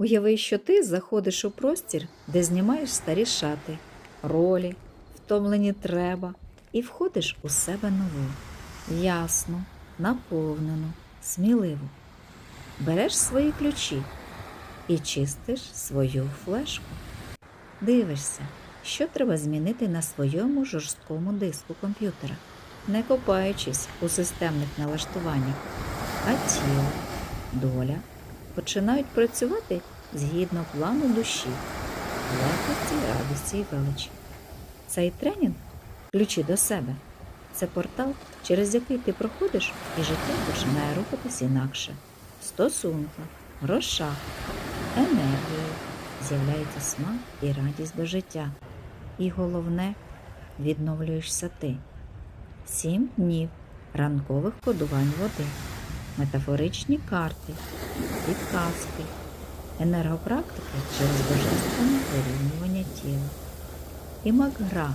Уяви, що ти заходиш у простір, де знімаєш старі шати, ролі, втомлені треба, і входиш у себе нову, ясну, наповнену, сміливу. Береш свої ключі і чистиш свою флешку. Дивишся, що треба змінити на своєму жорсткому диску комп'ютера, не копаючись у системних налаштуваннях, а тіло, доля починають працювати згідно плану душі, легкості, радості і величі. Цей тренінг ключі до себе. Це портал, через який ти проходиш, і життя починає рухатись інакше. В стосунках, грошах, енергією з'являється смак і радість до життя. І головне, відновлюєшся ти. Сім днів ранкових кодувань води, метафоричні карти, підказки, енергопрактики через божественне вирівнювання тіла. І мак-гра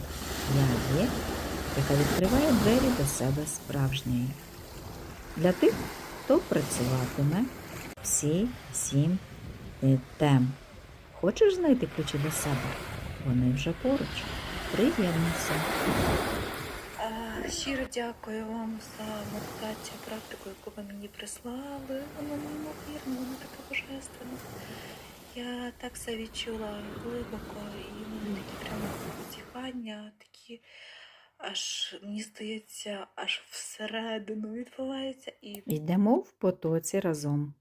Я є, яка відкриває двері до себе справжньої. Для тих, хто працюватиме всі сім тем. Хочеш знайти ключі до себе? Вони вже поруч. Приєднуйся. Щиро дякую вам за медитацію, практику, яку ви мені прислали. Вона неймовірна, вона така божественна. Я так все відчула глибоко, і в мене такі прямо зіхання, такі аж мені здається, аж всередину відбувається і Йдемо в потоці разом.